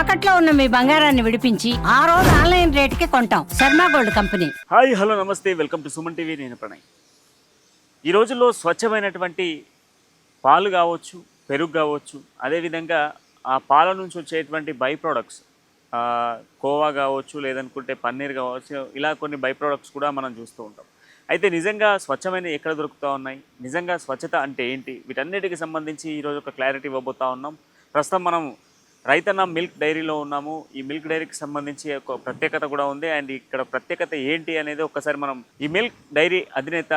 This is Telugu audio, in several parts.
తాకట్లో ఉన్న మీ బంగారాన్ని విడిపించి ఆ రోజు ఆన్లైన్ రేటుకి కొంటాం. Sharma gold company. Hi hello నమస్తే. Welcome to Suman TV. నేను ప్రణయ్. ఈ రోజుల్లో స్వచ్ఛమైనటువంటి పాలు కావచ్చు పెరుగు కావచ్చు అదేవిధంగా ఆ పాల నుంచి వచ్చేటువంటి బై ప్రోడక్ట్స్ కోవా కావచ్చు లేదనుకుంటే పన్నీర్ కావచ్చు ఇలా కొన్ని బై ప్రోడక్ట్స్ కూడా మనం చూస్తూ ఉంటాం. అయితే నిజంగా స్వచ్ఛమైన ఎక్కడ దొరుకుతూ ఉన్నాయి? నిజంగా స్వచ్ఛత అంటే ఏంటి? వీటన్నిటికి సంబంధించి ఈరోజు ఒక క్లారిటీ ఇవ్వబోతా ఉన్నాం. ప్రస్తుతం మనం రైతన్న మిల్క్ డైరీలో ఉన్నాము. ఈ మిల్క్ డైరీకి సంబంధించి ఒక ప్రత్యేకత కూడా ఉంది. అండ్ ఇక్కడ ప్రత్యేకత ఏంటి అనేది ఒక్కసారి మనం ఈ మిల్క్ డైరీ అధినేత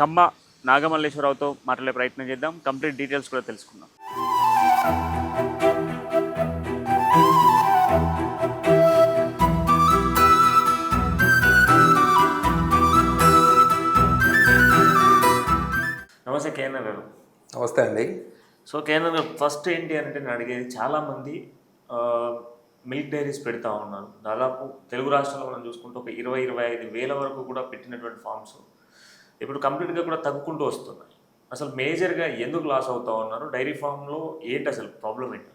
కమ్మ నాగమల్లేశ్వరరావుతో మాట్లాడే ప్రయత్నం చేద్దాం. కంప్లీట్ డీటెయిల్స్ కూడా తెలుసుకుందాం. నమస్తే కేఎన్ఆర్ గారు. నమస్తే అండి. సో గారు ఫస్ట్ ఏంటి అంటే నేను అడిగేది చాలామంది మిల్క్ డైరీస్ పెడతా ఉన్నారు. దాదాపు తెలుగు రాష్ట్రాల్లో మనం చూసుకుంటే ఒక ఇరవై ఇరవై ఐదు వేల వరకు కూడా పెట్టినటువంటి ఫామ్స్ ఇప్పుడు కంప్లీట్గా కూడా తగ్గుకుంటూ వస్తున్నాయి. అసలు మేజర్గా ఎందుకు లాస్ అవుతా ఉన్నారు? డైరీ ఫామ్లో ఏంటి అసలు ప్రాబ్లం ఏంటి?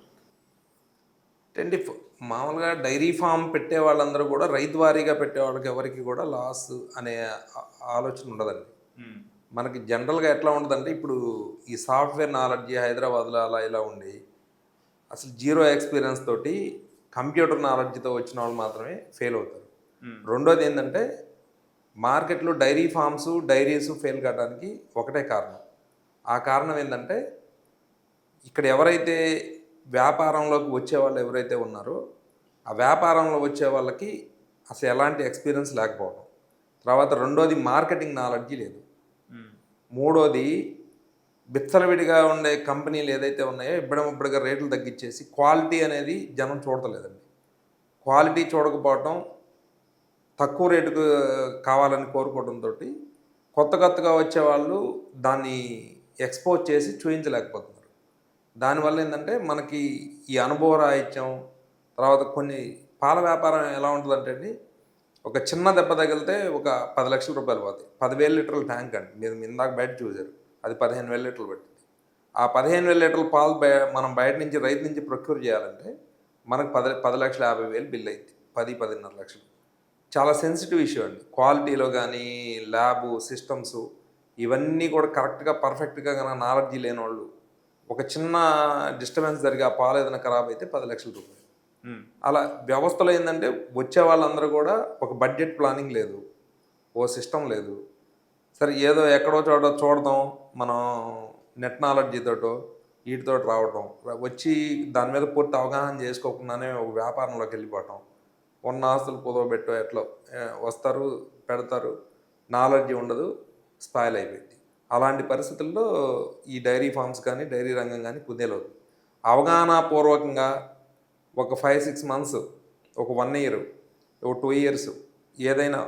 అంటే మామూలుగా డైరీ ఫామ్ పెట్టే వాళ్ళందరూ కూడా రైతు వారీగా పెట్టే వాళ్ళకి ఎవరికి కూడా లాస్ అనే ఆలోచన ఉండదండి. మ్మ్. మనకి జనరల్గా ఎట్లా ఉండదంటే ఇప్పుడు ఈ సాఫ్ట్వేర్ నాలెడ్జ్ హైదరాబాద్లో అలా ఇలా ఉండి అసలు జీరో ఎక్స్పీరియన్స్ తోటి కంప్యూటర్ నాలెడ్జ్తో వచ్చిన వాళ్ళు మాత్రమే ఫెయిల్ అవుతారు. రెండోది ఏంటంటే మార్కెట్లో డైరీ ఫామ్స్ డైరీస్ ఫెయిల్ కావడానికి ఒకటే కారణం ఆ కారణం ఏంటంటే ఇక్కడ ఎవరైతే వ్యాపారంలోకి వచ్చే వాళ్ళు ఎవరైతే ఉన్నారో ఆ వ్యాపారంలో వచ్చే వాళ్ళకి అసలు ఎలాంటి ఎక్స్పీరియన్స్ లేకపోవడం తర్వాత రెండోది మార్కెటింగ్ నాలెడ్జి లేదు. మూడోది బిచ్చలవిడిగా ఉండే కంపెనీలు ఏదైతే ఉన్నాయో ఇబ్బడమిబ్బడిగా రేట్లు తగ్గించేసి క్వాలిటీ అనేది జనం చూడలేదండి క్వాలిటీ చూడకపోవటం తక్కువ రేటుకు కావాలని కోరుకోవడంతో కొత్త కొత్తగా వచ్చే వాళ్ళు దాన్ని ఎక్స్పోజ్ చేసి చూపించలేకపోతున్నారు దానివల్ల ఏంటంటే మనకి ఈ అనుభవ రాహిత్యం తర్వాత కొన్ని పాల వ్యాపారం ఎలా ఉంటుందంటే అండి ఒక చిన్న దెబ్బ తగిలితే ఒక పది లక్షల రూపాయలు పోతాయి. పదివేల లీటర్ల ట్యాంక్ అండి. మీరు ఇందాక బయట చూసారు అది పదిహేను వేల లీటర్లు పట్టింది. ఆ పదిహేను వేల లీటర్ల పాలు బయ మనం బయట నుంచి రైతు నుంచి ప్రొక్యూర్ చేయాలంటే మనకు పది పది లక్షల యాభై వేలు బిల్ అయింది. పది పదిన్నర లక్షలు. చాలా సెన్సిటివ్ ఇష్యూ అండి. క్వాలిటీలో కానీ ల్యాబ్ సిస్టమ్స్ ఇవన్నీ కూడా కరెక్ట్గా పర్ఫెక్ట్గా కనుక నాలెడ్జీ లేని వాళ్ళు ఒక చిన్న డిస్టర్బెన్స్ జరిగి ఆ పాలు ఏదైనా ఖరాబ్ అయితే పది లక్షల రూపాయలు. అలా వ్యవస్థలో ఏంటంటే వచ్చే వాళ్ళందరూ కూడా ఒక బడ్జెట్ ప్లానింగ్ లేదు. ఓ సిస్టమ్ లేదు. సరే ఏదో ఎక్కడో చోట చూడటం మనం నెట్ నాలెడ్జీతోటో వీటితో రావటం వచ్చి దాని మీద పూర్తి అవగాహన చేసుకోకుండానే ఒక వ్యాపారంలోకి వెళ్ళిపోవటం. ఉన్న ఆస్తులు కుదవబెట్టో ఎట్లా వస్తారు పెడతారు నాలెడ్జీ ఉండదు స్పాయిల్ అయిపోయింది. అలాంటి పరిస్థితుల్లో ఈ డైరీ ఫార్మ్స్ కానీ డైరీ రంగం కానీ కుదేలవుతుంది అవగాహనాపూర్వకంగా ఒక ఫైవ్ సిక్స్ మంత్స్ ఒక వన్ ఇయర్ ఒక టూ ఇయర్స్ ఏదైనా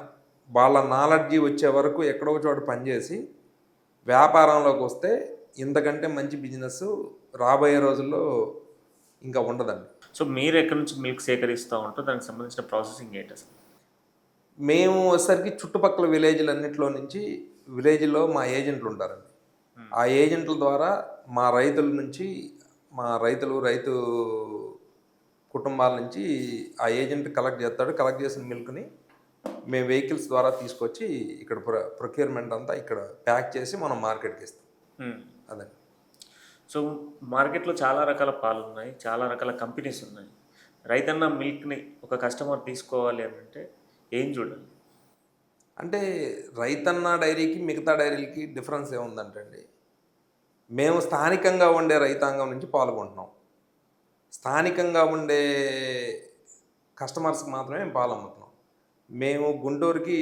వాళ్ళ నాలెడ్జీ వచ్చే వరకు ఎక్కడో చోట పనిచేసి వ్యాపారంలోకి వస్తే ఇంతకంటే మంచి బిజినెస్ రాబోయే రోజుల్లో ఇంకా ఉండదండి. సో మీరు ఎక్కడి నుంచి మిల్క్ సేకరిస్తూ ఉంటారో దానికి సంబంధించిన ప్రాసెసింగ్ ఏంటి అసలు? మేము వచ్చేసరికి చుట్టుపక్కల విలేజ్లన్నింటిలో నుంచి విలేజ్లో మా ఏజెంట్లు ఉంటారండి. ఆ ఏజెంట్ల ద్వారా మా రైతుల నుంచి మా రైతులు రైతు కుటుంబాల నుంచి ఆ ఏజెంట్ కలెక్ట్ చేస్తాడు. కలెక్ట్ చేసిన మిల్క్ని మేము వెహికల్స్ ద్వారా తీసుకొచ్చి ఇక్కడ ప్రొ ప్రొక్యూర్మెంట్ అంతా ఇక్కడ ప్యాక్ చేసి మనం మార్కెట్కి ఇస్తాం. అదే. సో మార్కెట్లో చాలా రకాల పాలు ఉన్నాయి. చాలా రకాల కంపెనీస్ ఉన్నాయి. రైతన్న మిల్క్ని ఒక కస్టమర్ తీసుకోవాలి అని అంటే ఏం చూడాలి? అంటే రైతన్న డైరీకి మిగతా డైరీలకి డిఫరెన్స్ ఏముందంటే అండి మేము స్థానికంగా ఉండే రైతాంగం నుంచి పాల్గొంటున్నాం స్థానికంగా ఉండే కస్టమర్స్కి మాత్రమే మేము పాలు అమ్ముతున్నాం. మేము గుంటూరుకి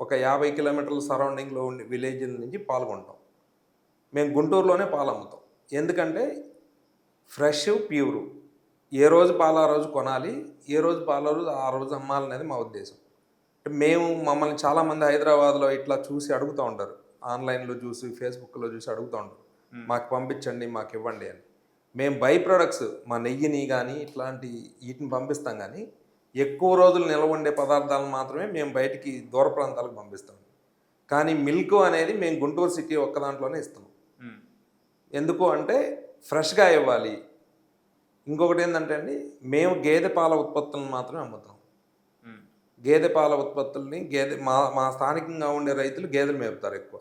ఒక యాభై కిలోమీటర్ల సరౌండింగ్లో ఉండే విలేజ్ నుంచి పాల్గొంటాం మేము గుంటూరులోనే పాలు అమ్ముతాం. ఎందుకంటే ఫ్రెష్ ప్యూరు. ఏ రోజు పాలు ఆ రోజు కొనాలి ఏ రోజు పాలు ఆ రోజు ఆ రోజు అమ్మాలనేది మా ఉద్దేశం. అంటే మేము మమ్మల్ని చాలామంది హైదరాబాద్లో ఇట్లా చూసి అడుగుతూ ఉంటారు. ఆన్లైన్లో చూసి ఫేస్బుక్లో చూసి అడుగుతూ ఉంటారు. మాకు పంపించండి మాకు ఇవ్వండి అని. మేము బై ప్రొడక్ట్స్ మా నెయ్యిని కానీ ఇట్లాంటి వీటిని పంపిస్తాం కానీ ఎక్కువ రోజులు నిల్వ ఉండే పదార్థాలను మాత్రమే మేము బయటికి దూర ప్రాంతాలకు పంపిస్తాం. కానీ మిల్క్ అనేది మేము గుంటూరు సిటీ ఒక్క దాంట్లోనే ఇస్తున్నాం. మ్మ్. ఎందుకు అంటే ఫ్రెష్గా ఇవ్వాలి. ఇంకొకటి ఏంటంటే అండి మేము గేదె పాల ఉత్పత్తులను మాత్రమే అమ్ముతాం. మ్మ్. గేదె పాల ఉత్పత్తుల్ని గేదె మా మా స్థానికంగా ఉండే రైతులు గేదెలు మేపుతారు ఎక్కువ.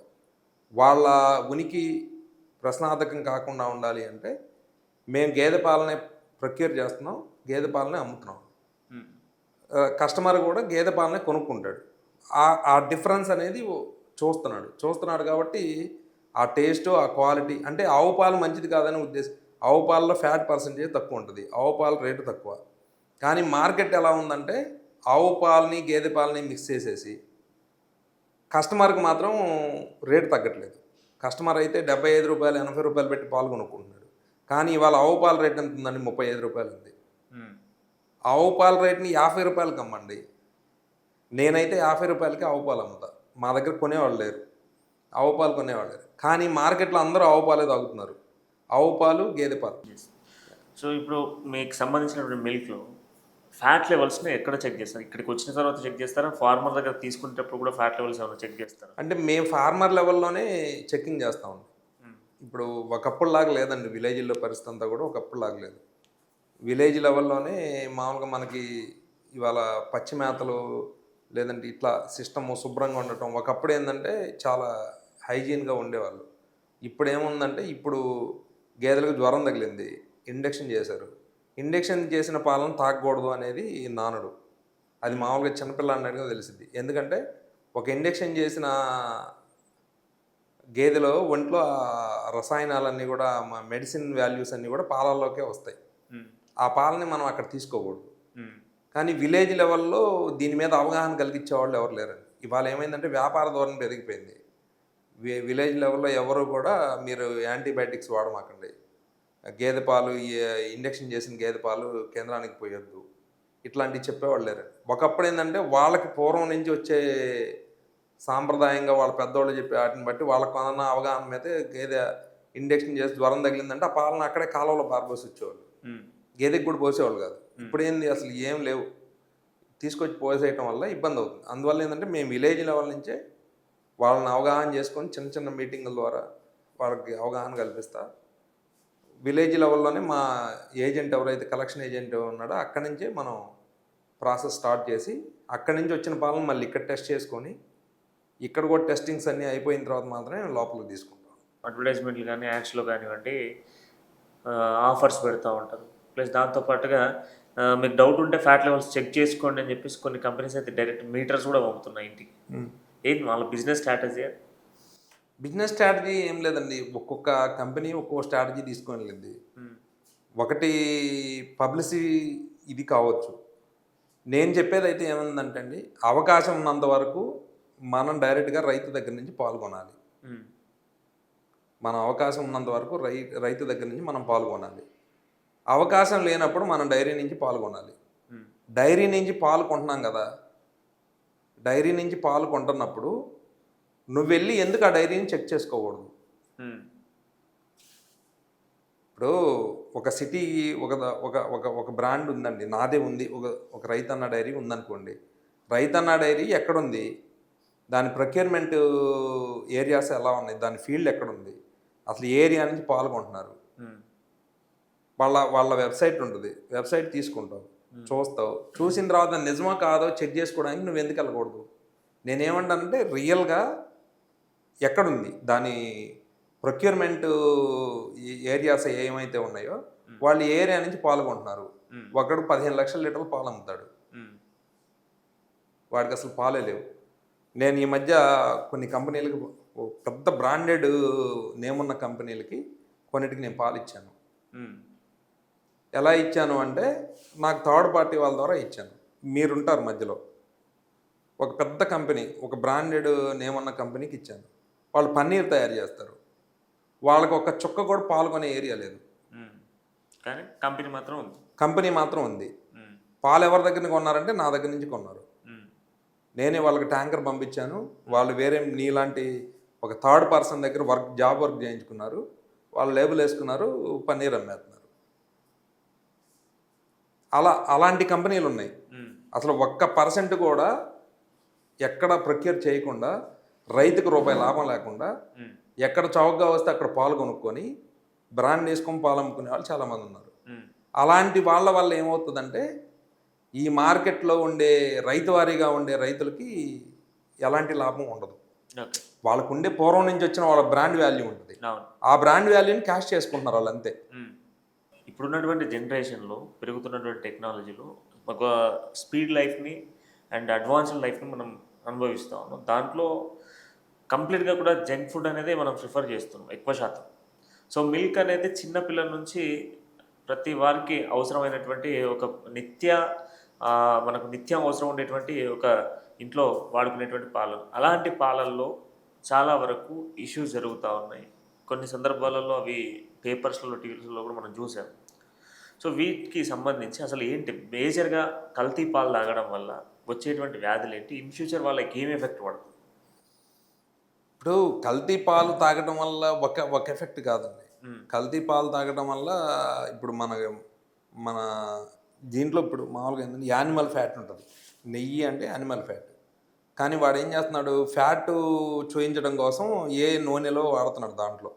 వాళ్ళ ఉనికి ప్రశ్నార్థకం కాకుండా ఉండాలి అంటే మేము గేదె పాలనే ప్రొక్యూర్ చేస్తున్నాం గేదె పాలనే అమ్ముతున్నాం. కస్టమర్ కూడా గేదె పాలనే కొనుక్కుంటాడు. ఆ డిఫరెన్స్ అనేది చూస్తున్నాడు. చూస్తున్నాడు కాబట్టి ఆ టేస్ట్ ఆ క్వాలిటీ అంటే ఆవు పాలు మంచిది కాదని ఉద్దేశం. ఆవు పాలలో ఫ్యాట్ పర్సంటేజ్ తక్కువ ఉంటుంది. ఆవు పాల రేటు తక్కువ. కానీ మార్కెట్ ఎలా ఉందంటే ఆవు పాలని గేదె పాలని మిక్స్ చేసేసి కస్టమర్కి మాత్రం రేటు తగ్గట్లేదు. కస్టమర్ అయితే డెబ్బై ఐదు రూపాయలు ఎనభై రూపాయలు పెట్టి పాలు కొనుక్కుంటున్నాడు. కానీ ఇవాళ ఆవు పాల రేట్ ఎంత ఉందండి? ముప్పై ఐదు రూపాయలు ఉంది. ఆవు పాల రేట్ని యాభై రూపాయలకి అమ్మండి. నేనైతే యాభై రూపాయలకి ఆవు పాలు అమ్ముతా. మా దగ్గర కొనేవాళ్ళు లేరు. ఆవు పాలు కొనేవాళ్ళు లేరు. కానీ మార్కెట్లో అందరూ ఆవు పాలే తాగుతున్నారు. ఆవు పాలు గేదె పాలు. సో ఇప్పుడు మీకు సంబంధించినటువంటి మిల్క్లో ఫ్యాట్ లెవెల్స్ని ఎక్కడ చెక్ చేస్తారు? ఇక్కడికి వచ్చిన తర్వాత చెక్ చేస్తారా? ఫార్మర్ దగ్గర తీసుకునేటప్పుడు కూడా ఫ్యాట్ లెవెల్స్ ఏమైనా చెక్ చేస్తారా? అంటే మేము ఫార్మర్ లెవెల్లోనే చెక్కింగ్ చేస్తాం. ఇప్పుడు ఒకప్పుడు లాగా లేదండి విలేజ్లో పరిస్థితి అంతా కూడా ఒకప్పుడు లాగా లేదు. విలేజ్ లెవెల్లోనే మామూలుగా మనకి ఇవాళ పచ్చి మేతలు లేదంటే ఇట్లా సిస్టమ్ శుభ్రంగా ఉండటం ఒకప్పుడు ఏంటంటే చాలా హైజీన్గా ఉండేవాళ్ళు. ఇప్పుడు ఏముందంటే ఇప్పుడు గేదెలకు జ్వరం తగిలింది ఇండక్షన్ చేశారు. ఇండక్షన్ చేసిన పాలను తాగకూడదు అనేది నానుడు. అది మామూలుగా చిన్నపిల్లాడినట్టుగా తెలిసింది ఎందుకంటే ఒక ఇండక్షన్ చేసిన గేదెలో ఒంట్లో రసాయనాలన్నీ కూడా మా మెడిసిన్ వాల్యూస్ అన్నీ కూడా పాలల్లోకే వస్తాయి. ఆ పాలని మనం అక్కడ తీసుకోకూడదు. కానీ విలేజ్ లెవెల్లో దీని మీద అవగాహన కలిగించే వాళ్ళు ఎవరు లేరండి. ఇవాళ ఏమైందంటే వ్యాపార ధోరణి పెరిగిపోయింది. విలేజ్ లెవెల్లో ఎవరు కూడా మీరు యాంటీబయాటిక్స్ వాడమాకండి. గేదె పాలు ఇండక్షన్ చేసిన గేదె పాలు కేంద్రానికి పోయొద్దు. ఇట్లాంటివి చెప్పేవాళ్ళు లేరు ఒకప్పుడు ఏంటంటే వాళ్ళకి పూర్వం నుంచి వచ్చే సాంప్రదాయంగా వాళ్ళ పెద్దవాళ్ళు చెప్పే వాటిని బట్టి వాళ్ళకు ఉన్న అవగాహన మీద గేదె ఇండక్షన్ చేసి జ్వరం తగిలిందంటే ఆ పాలన అక్కడే కాలువలో పారబోసి వచ్చేవాళ్ళు. గేదెకి కూడా పోసేవాళ్ళు కాదు. ఇప్పుడు ఏంది అసలు ఏం లేవు. తీసుకొచ్చి పోసేయటం వల్ల ఇబ్బంది అవుతుంది. అందువల్ల ఏంటంటే మేము విలేజ్ లెవెల్ నుంచే వాళ్ళని అవగాహన చేసుకొని చిన్న చిన్న మీటింగుల ద్వారా వాళ్ళకి అవగాహన కల్పిస్తా. విలేజ్ లెవెల్లోనే మా ఏజెంట్ ఎవరైతే కలెక్షన్ ఏజెంట్ ఉన్నాడో అక్కడి నుంచే మనం ప్రాసెస్ స్టార్ట్ చేసి అక్కడి నుంచి వచ్చిన పాలను మళ్ళీ ఇక్కడ టెస్ట్ చేసుకొని ఇక్కడ కూడా టెస్టింగ్స్ అన్నీ అయిపోయిన తర్వాత మాత్రమే లోపలికి తీసుకుంటాం అడ్వర్టైజ్మెంట్లు కానీ యాడ్స్లో కానివ్వండి ఆఫర్స్ పెడతా ఉంటారు. ప్లస్ దాంతోపాటుగా మీకు డౌట్ ఉంటే ఫ్యాట్ లెవెల్స్ చెక్ చేసుకోండి అని చెప్పేసి కొన్ని కంపెనీస్ అయితే డైరెక్ట్ మీటర్స్ కూడా పంపుతున్నాయి ఇంటికి. ఏంటి వాళ్ళ బిజినెస్ స్ట్రాటజీ? బిజినెస్ స్ట్రాటజీ ఏం లేదండి. ఒక్కొక్క కంపెనీ ఒక్కొక్క స్ట్రాటజీ తీసుకొని వెళ్ళింది. ఒకటి పబ్లిసిటీ ఇది కావచ్చు. నేను చెప్పేది అయితే ఏముందంటే అండి అవకాశం ఉన్నంత వరకు మనం డైరెక్ట్గా రైతు దగ్గర నుంచి పాల్గొనాలి మన అవకాశం ఉన్నంత వరకు రై రైతు దగ్గర నుంచి మనం పాల్గొనాలి అవకాశం లేనప్పుడు మనం డైరీ నుంచి పాల్గొనాలి డైరీ నుంచి పాలు కొంటున్నాం కదా? డైరీ నుంచి పాలు కొంటున్నప్పుడు నువ్వు వెళ్ళి ఎందుకు ఆ డైరీని చెక్ చేసుకోకూడదు? ఇప్పుడు ఒక సిటీ ఒక ఒక ఒక ఒక బ్రాండ్ ఉందండి. నాదే ఉంది. ఒక ఒక రైతన్న డైరీ ఉందనుకోండి. రైతన్న డైరీ ఎక్కడుంది? దాని ప్రొక్యూర్మెంట్ ఏరియాస్ ఎలా ఉన్నాయి? దాని ఫీల్డ్ ఎక్కడుంది? అసలు ఏ ఏరియా నుంచి పాల్గొంటున్నారు. వాళ్ళ వాళ్ళ వెబ్సైట్ ఉంటుంది. వెబ్సైట్ తీసుకుంటావు. చూస్తావు. చూసిన తర్వాత నిజమా కాదో చెక్ చేసుకోవడానికి నువ్వు ఎందుకు వెళ్ళకూడదు? నేనేమంటానంటే రియల్గా ఎక్కడుంది? దాని ప్రొక్యూర్మెంట్ ఏరియాస్ ఏమైతే ఉన్నాయో వాళ్ళు ఏ ఏరియా నుంచి పాల్గొంటున్నారు. ఒకడు పదిహేను లక్షల లీటర్లు పాలు అమ్ముతాడు వాడికి అసలు పాలే లేవు. నేను ఈ మధ్య కొన్ని కంపెనీలకు పెద్ద బ్రాండెడ్ నేమ్ ఉన్న కంపెనీలకి కొన్నిటికి నేను పాలు ఇచ్చాను. ఎలా ఇచ్చాను అంటే నాకు థర్డ్ పార్టీ వాళ్ళ ద్వారా ఇచ్చాను. మీరుంటారు మధ్యలో. ఒక పెద్ద కంపెనీ ఒక బ్రాండెడ్ నేమ్ ఉన్న కంపెనీకి ఇచ్చాను. వాళ్ళు పన్నీర్ తయారు చేస్తారు. వాళ్ళకి ఒక చుక్క కూడా పాల్గొనే ఏరియా లేదు. కానీ కంపెనీ మాత్రం ఉంది. కంపెనీ మాత్రం ఉంది. పాలు ఎవరి దగ్గర కొన్నారంటే నా దగ్గర నుంచి కొన్నారు. నేనే వాళ్ళకి ట్యాంకర్ పంపించాను. వాళ్ళు వేరే నీలాంటి ఒక థర్డ్ పర్సన్ దగ్గర వర్క్ జాబ్ వర్క్ చేయించుకున్నారు. వాళ్ళు లేబుల్ వేసుకున్నారు పన్నీర్ అమ్మేస్తున్నారు. అలా అలాంటి కంపెనీలు ఉన్నాయి. అసలు ఒక్క పర్సెంట్ కూడా ఎక్కడ ప్రొక్యూర్ చేయకుండా రైతుకు రూపాయి లాభం లేకుండా ఎక్కడ చౌకగా వస్తే అక్కడ పాలు కొనుక్కొని బ్రాండ్ వేసుకొని పాలు అమ్ముకునే వాళ్ళు చాలామంది ఉన్నారు. అలాంటి వాళ్ళ వల్ల ఏమవుతుందంటే ఈ మార్కెట్లో ఉండే రైతు వారీగా ఉండే రైతులకి ఎలాంటి లాభం ఉండదు. వాళ్ళకు ఉండే పూర్వం నుంచి వచ్చిన వాళ్ళ బ్రాండ్ వాల్యూ ఉంటుంది. ఆ బ్రాండ్ వాల్యూని క్యాష్ చేసుకుంటున్నారు వాళ్ళు అంతే. ఇప్పుడున్నటువంటి జనరేషన్లో పెరుగుతున్నటువంటి టెక్నాలజీలో ఒక స్పీడ్ లైఫ్ని అండ్ అడ్వాన్స్డ్ లైఫ్ని మనం అనుభవిస్తూ ఉన్నాం. దాంట్లో కంప్లీట్గా కూడా జంక్ ఫుడ్ అనేది మనం ప్రిఫర్ చేస్తున్నాం ఎక్కువ శాతం. సో మిల్క్ అనేది చిన్న పిల్లల నుంచి ప్రతి వారికి అవసరమైనటువంటి ఒక నిత్య మనకు నిత్యం అవసరం ఉండేటువంటి ఒక ఇంట్లో వాడుకునేటువంటి పాలలు అలాంటి పాలల్లో చాలా వరకు ఇష్యూస్ జరుగుతూ ఉన్నాయి. కొన్ని సందర్భాలలో అవి పేపర్స్లో టీవీస్లో కూడా మనం చూసాం. సో వీటికి సంబంధించి అసలు ఏంటి? మేజర్గా కల్తీ పాలు తాగడం వల్ల వచ్చేటువంటి వ్యాధులు ఏంటి? ఇన్ ఫ్యూచర్ వాళ్ళకి ఏం ఎఫెక్ట్ పడుతుంది? ఇప్పుడు కల్తీ పాలు తాగడం వల్ల ఒక ఒక ఎఫెక్ట్ కాదండి. కల్తీ పాలు తాగడం వల్ల ఇప్పుడు మన మన దీంట్లో ఇప్పుడు మామూలుగా ఏంటంటే యానిమల్ ఫ్యాట్ ఉంటుంది. నెయ్యి అంటే యానిమల్ ఫ్యాట్. కానీ వాడు ఏం చేస్తున్నాడు? ఫ్యాట్ చూయించడం కోసం ఏ నూనెలో వాడుతున్నాడు దాంట్లో?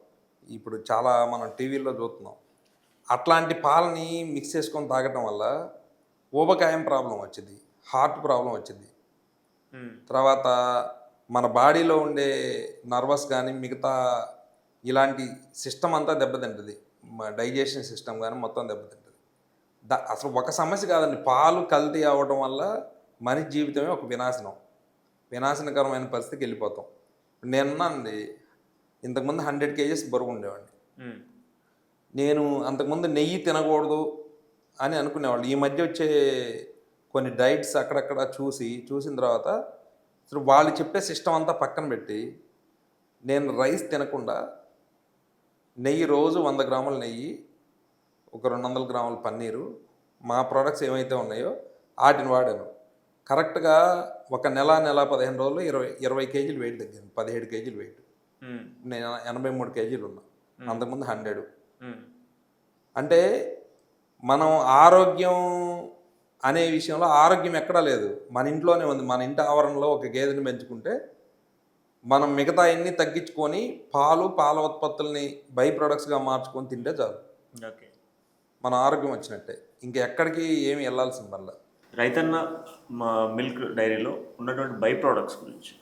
ఇప్పుడు చాలా మనం టీవీల్లో చూస్తున్నాం. అట్లాంటి పాలని మిక్స్ చేసుకొని తాగటం వల్ల ఊబకాయం ప్రాబ్లం వచ్చింది. హార్ట్ ప్రాబ్లం వచ్చింది. తర్వాత మన బాడీలో ఉండే నర్వస్ కానీ మిగతా ఇలాంటి సిస్టమ్ అంతా దెబ్బతింటుంది. డైజెషన్ సిస్టమ్ కానీ మొత్తం దెబ్బతింటుంది. దా అసలు ఒక సమస్య కాదండి. పాలు కల్తీ అవ్వడం వల్ల మనిషి జీవితమే ఒక వినాశనం. వినాశనకరమైన పరిస్థితికి వెళ్ళిపోతాం. నేనున్నానండి ఇంతకుముందు హండ్రెడ్ కేజెస్ బరువు ఉండేవాడిని. నేను అంతకుముందు నెయ్యి తినకూడదు అని అనుకునేవాళ్ళు. ఈ మధ్య వచ్చే కొన్ని డైట్స్ అక్కడక్కడ చూసి చూసిన తర్వాత అసలు వాళ్ళు చెప్పే సిస్టమ్ అంతా పక్కన పెట్టి నేను రైస్ తినకుండా నెయ్యి రోజు వంద గ్రాముల నెయ్యి ఒక రెండు వందల గ్రాముల పన్నీరు మా ప్రోడక్ట్స్ ఏమైతే ఉన్నాయో వాటిని వాడాను. కరెక్ట్గా ఒక నెల నెల పదిహేను రోజులు ఇరవై ఇరవై కేజీలు వెయిట్ తగ్గింది పదిహేడు కేజీలు వెయిట్. నేను ఎనభై మూడు కేజీలు ఉన్నా. అంతకుముందు హండ్రెడ్. అంటే మనం ఆరోగ్యం అనే విషయంలో ఆరోగ్యం ఎక్కడా లేదు. మన ఇంట్లోనే ఉంది. మన ఇంటి ఆవరణలో ఒక గేదెని పెంచుకుంటే మనం మిగతా అన్ని తగ్గించుకొని పాలు పాల ఉత్పత్తుల్ని బై ప్రొడక్ట్స్గా మార్చుకొని తింటే చాలు. ఓకే. మన ఆరోగ్యం వచ్చినట్టే. ఇంక ఎక్కడికి ఏమి వెళ్ళాల్సిన వల్ల రైతన్న మా మిల్క్ డైరీలో ఉన్నటువంటి బై ప్రోడక్ట్స్ గురించి.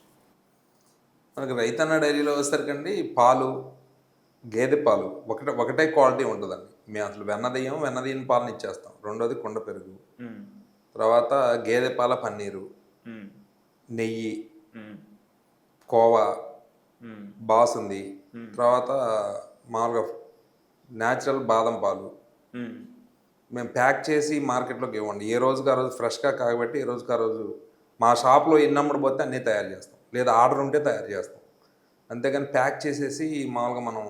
మనకి రైతన్న డైరీలో వచ్చేసరికండి పాలు గేదె పాలు ఒకటే ఒకటే క్వాలిటీ ఉంటుందండి. మేము అసలు వెన్నదయ్యం వెన్నదయ్యని పాలను ఇచ్చేస్తాం. రెండోది కుండ పెరుగు. తర్వాత గేదె పాల పన్నీరు. నెయ్యి. కోవా. బాసుంది. తర్వాత మామూలుగా న్యాచురల్ బాదం పాలు. మ్మ్. ప్యాక్ చేసి మార్కెట్లోకి ఇవ్వండి. ఏ రోజుకి ఆ రోజు ఫ్రెష్గా కాగబెట్టి ఏ రోజుకి ఆ రోజు మా షాప్లో ఎన్నమ్ముడు పోతే అన్నీ తయారు చేస్తాం. లేదా ఆర్డర్ ఉంటే తయారు చేస్తాం. అంతేగాని ప్యాక్ చేసేసి మామూలుగా మనం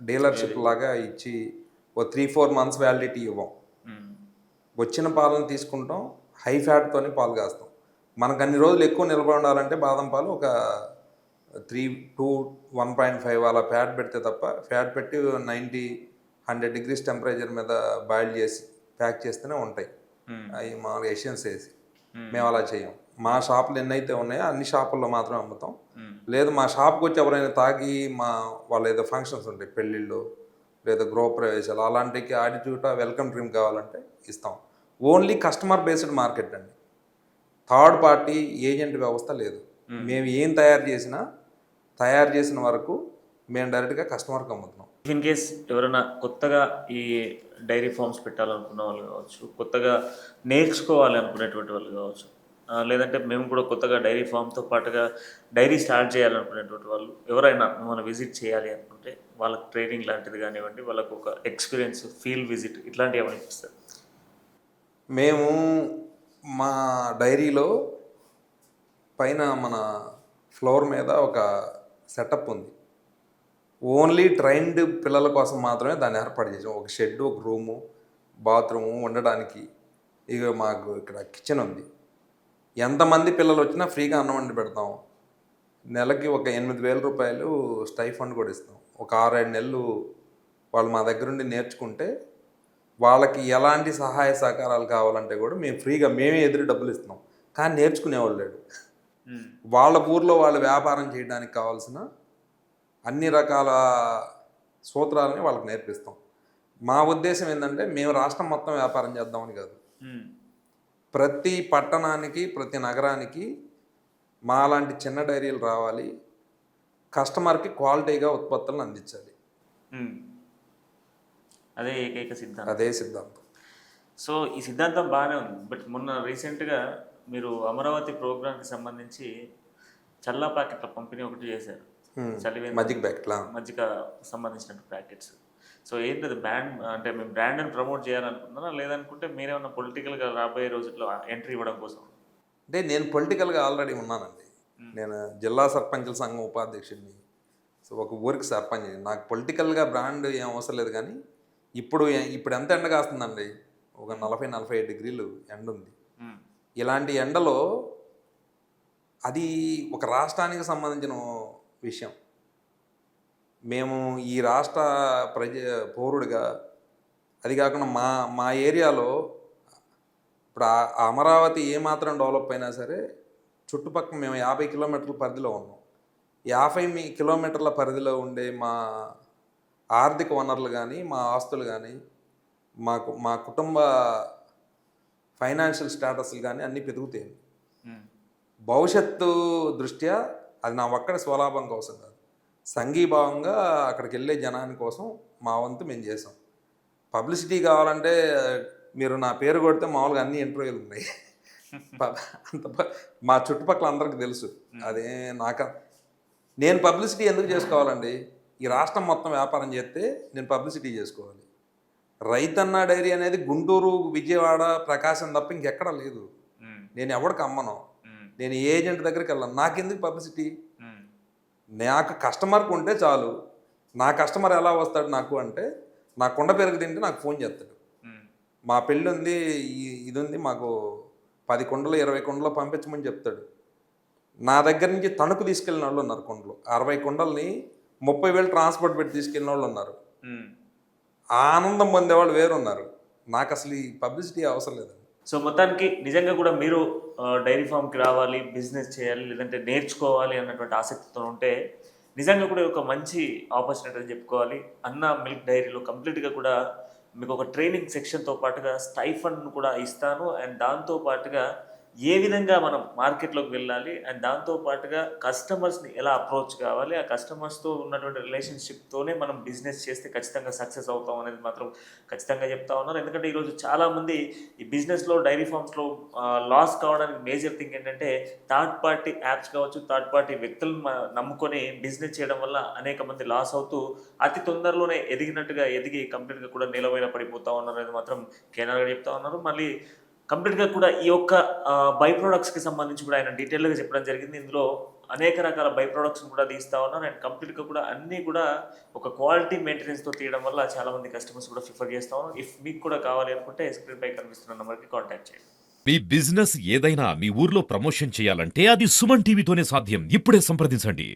డీలర్షిప్ లాగా ఇచ్చి ఓ త్రీ ఫోర్ మంత్స్ వ్యాలిడిటీ ఇవ్వం. వచ్చిన పాలను తీసుకుంటాం హై ఫ్యాట్తోని పాలు కాస్తాం. మనకు అన్ని రోజులు ఎక్కువ నిలబడి ఉండాలంటే బాదం పాలు ఒక three two one point five అలా ఫ్యాట్ పెడితే తప్ప ఫ్యాట్ పెట్టి నైంటీ హండ్రెడ్ డిగ్రీస్ టెంపరేచర్ మీద బాయిల్ చేసి ప్యాక్ చేస్తేనే ఉంటాయి. అవి మామూలుగా ఎషియన్స్ వేసి. మ్మ్. అలా చేయం. మా షాపులు ఎన్నైతే ఉన్నాయో అన్ని షాపుల్లో మాత్రం అమ్ముతాం. మ్మ్. లేదు మా షాప్కి వచ్చి ఎవరైనా తాగి మా వాళ్ళ ఏదో ఫంక్షన్స్ ఉంటాయి పెళ్ళిళ్ళు లేదా గృహప్రవేశాలు అలాంటికి ఆడిచూట వెల్కమ్ డ్రింక్ కావాలంటే ఇస్తాం. ఓన్లీ కస్టమర్ బేస్డ్ మార్కెట్ అండి. థర్డ్ పార్టీ ఏజెంట్ వ్యవస్థ లేదు. మేము ఏం తయారు చేసినా తయారు చేసిన వరకు మేము డైరెక్ట్గా కస్టమర్కి అమ్ముతున్నాం. ఇన్ కేస్ ఎవరైనా కొత్తగా ఈ డైరీ ఫార్మ్స్ పెట్టాలనుకున్న వాళ్ళు కావచ్చు కొత్తగా నేర్చుకోవాలి అనుకునేటువంటి వాళ్ళు కావచ్చు లేదంటే మేము కూడా కొత్తగా డైరీ ఫామ్తో పాటుగా డైరీ స్టార్ట్ చేయాలనుకునేటువంటి వాళ్ళు ఎవరైనా మనం విజిట్ చేయాలి అనుకుంటే వాళ్ళకి ట్రైనింగ్ లాంటిది కానివ్వండి వాళ్ళకు ఒక ఎక్స్పీరియన్స్ ఫీల్డ్ విజిట్ ఇట్లాంటివి ఏమైనా ఇస్తారు మేము మా డైరీలో పైన మన ఫ్లోర్ మీద ఒక సెటప్ ఉంది. ఓన్లీ ట్రైన్డ్ పిల్లల కోసం మాత్రమే దాన్ని ఏర్పాటు చేసాం. ఒక షెడ్ ఒక రూము బాత్రూము ఉండడానికి. ఇక మాకు ఇక్కడ కిచెన్ ఉంది. ఎంతమంది పిల్లలు వచ్చినా ఫ్రీగా అన్నం వండి పెడతాం. నెలకి ఒక ఎనిమిది వేల రూపాయలు స్టైఫండ్ కూడా ఇస్తాం. ఒక ఆరేడు నెలలు వాళ్ళు మా దగ్గరుండి నేర్చుకుంటే వాళ్ళకి ఎలాంటి సహాయ సహకారాలు కావాలంటే కూడా మేము ఫ్రీగా మేమే ఎదురు డబ్బులు ఇస్తున్నాం. కానీ నేర్చుకునేవాళ్ళు లేడు వాళ్ళ ఊర్లో వాళ్ళు వ్యాపారం చేయడానికి కావాల్సిన అన్ని రకాల సూత్రాలని వాళ్ళకి నేర్పిస్తాం. మా ఉద్దేశం ఏంటంటే మేము రాష్ట్రం మొత్తం వ్యాపారం చేద్దామని కాదు. ప్రతి పట్టణానికి ప్రతి నగరానికి మాలాంటి చిన్న డైరీలు రావాలి. కస్టమర్కి క్వాలిటీగా ఉత్పత్తులను అందించాలి. అదే ఏకైక సిద్ధాంతం. అదే సిద్ధాంతం. సో ఈ సిద్ధాంతం బాగానే ఉంది. బట్ మొన్న రీసెంట్గా మీరు అమరావతి ప్రోగ్రామ్కి సంబంధించి చల్లా ప్యాకెట్ల పంపిణీ ఒకటి చేశారు. Hmm. చలివేంద్ర మజిక్ బ్యాక్లా మజ్జిగ సంబంధించిన ప్యాకెట్స్. సో ఏంటి అది బ్రాండ్ అంటే మేము బ్రాండ్ని ప్రమోట్ చేయాలనుకుంటున్నారా? లేదనుకుంటే మీరేమన్నా పొలిటికల్గా రాబోయే రోజుల్లో ఎంట్రీ ఇవ్వడం కోసం? అంటే నేను పొలిటికల్గా ఆల్రెడీ ఉన్నానండి. నేను జిల్లా సర్పంచుల సంఘం ఉపాధ్యక్షుడిని. సో ఒక ఊరికి సర్పంచ్. నాకు పొలిటికల్గా బ్రాండ్ ఏం అవసరం లేదు కానీ ఇప్పుడు ఇప్పుడు ఎంత ఎండ కాస్తుందండి? ఒక నలభై నలభై ఐదు డిగ్రీలు ఎండ ఉంది. ఉమ్, ఇలాంటి ఎండలో అది ఒక రాష్ట్రానికి సంబంధించిన విషయం. మేము ఈ రాష్ట్ర ప్రజ పౌరుడిగా అది కాకుండా మా మా ఏరియాలో ఇప్పుడు అమరావతి ఏమాత్రం డెవలప్ అయినా సరే చుట్టుపక్కల మేము యాభై కిలోమీటర్ల పరిధిలో ఉన్నాం. యాభై మీ కిలోమీటర్ల పరిధిలో ఉండే మా ఆర్థిక వనరులు కానీ మా ఆస్తులు కానీ మాకు మా కుటుంబ ఫైనాన్షియల్ స్టేటస్లు కానీ అన్నీ పెరుగుతాయి. భవిష్యత్తు దృష్ట్యా అది నా ఒక్కడి స్వలాభం కోసం కాదు. సంఘీభావంగా అక్కడికి వెళ్ళే జనాని కోసం మా వంతు మేము చేసాం పబ్లిసిటీ కావాలంటే మీరు నా పేరు కొడితే మామూలుగా అన్ని ఇంటర్వ్యూలు ఉన్నాయి. అంత మా చుట్టుపక్కల అందరికి తెలుసు. అదే నాక నేను పబ్లిసిటీ ఎందుకు చేసుకోవాలండి? ఈ రాష్ట్రం మొత్తం వ్యాపారం చేస్తే నేను పబ్లిసిటీ చేసుకోవాలి. రైతన్న డైరీ అనేది గుంటూరు విజయవాడ ప్రకాశం తప్ప ఇంకెక్కడ లేదు. నేను ఎవరికి అమ్మను? నేను ఏ ఏజెంట్ దగ్గరికి వెళ్ళాను. నాకెందుకు పబ్లిసిటీ? నాకు కస్టమర్కి ఉంటే చాలు. నా కస్టమర్ ఎలా వస్తాడు నాకు అంటే నా కుండ పెరుగు తింటే నాకు ఫోన్ చేస్తాడు. మా పెళ్ళి ఉంది ఇది ఉంది మాకు పది కుండలు ఇరవై కుండలు పంపించమని చెప్తాడు. నా దగ్గర నుంచి తణుకు తీసుకెళ్ళిన వాళ్ళు ఉన్నారు కుండలు. అరవై కుండల్ని ముప్పై వేలు ట్రాన్స్పోర్ట్ పెట్టి తీసుకెళ్ళిన వాళ్ళు ఉన్నారు. ఆనందం పొందేవాళ్ళు వేరు ఉన్నారు నాకు అసలు ఈ పబ్లిసిటీ అవసరం లేదండి సో మొత్తానికి నిజంగా కూడా మీరు డైరీ ఫామ్కి రావాలి బిజినెస్ చేయాలి లేదంటే నేర్చుకోవాలి అన్నటువంటి ఆసక్తితో ఉంటే నిజంగా కూడా ఒక మంచి ఆపర్చునిటీ అని చెప్పుకోవాలి. అన్న మిల్క్ డైరీలో కంప్లీట్గా కూడా మీకు ఒక ట్రైనింగ్ సెక్షన్తో పాటుగా స్టైఫండ్ కూడా ఇస్తాను. అండ్ దాంతో పాటుగా ఏ విధంగా మనం మార్కెట్లోకి వెళ్ళాలి అండ్ దాంతో పాటుగా కస్టమర్స్ని ఎలా అప్రోచ్ కావాలి ఆ కస్టమర్స్తో ఉన్నటువంటి రిలేషన్షిప్తోనే మనం బిజినెస్ చేస్తే ఖచ్చితంగా సక్సెస్ అవుతాం అనేది మాత్రం ఖచ్చితంగా చెప్తా ఉన్నారు. ఎందుకంటే ఈరోజు చాలామంది ఈ బిజినెస్లో డైరీ ఫార్మ్స్లో లాస్ కావడానికి మేజర్ థింగ్ ఏంటంటే థర్డ్ పార్టీ యాప్స్ కావచ్చు థర్డ్ పార్టీ వ్యక్తులను నమ్ముకొని బిజినెస్ చేయడం వల్ల అనేక మంది లాస్ అవుతూ అతి తొందరలోనే ఎదిగినట్టుగా ఎదిగి కంప్లీట్గా కూడా నిలవైన పడిపోతా ఉన్నారు అనేది మాత్రం కేనాల్ చెప్తా ఉన్నారు. మళ్ళీ కంప్లీట్గా కూడా ఈ యొక్క బై ప్రొడక్ట్స్కి సంబంధించి కూడా ఆయన డీటెయిల్గా చెప్పడం జరిగింది. ఇందులో అనేక రకాల బై ప్రొడక్ట్స్ కూడా తీస్తా ఉన్నారు. అండ్ కంప్లీట్గా కూడా అన్నీ కూడా ఒక క్వాలిటీ మెయింటెనెన్స్తో తీయడం వల్ల చాలా మంది కస్టమర్స్ కూడా ప్రిఫర్ చేస్తా ఉన్నారు. ఇఫ్ మీకు కూడా కావాలి అనుకుంటే స్క్రీన్ పై కనిపిస్తున్న నెంబర్కి కాంటాక్ట్ చేయండి. మీ బిజినెస్ ఏదైనా మీ ఊర్లో ప్రమోషన్ చేయాలంటే అది సుమన్ టీవీతోనే సాధ్యం. ఇప్పుడే సంప్రదించండి.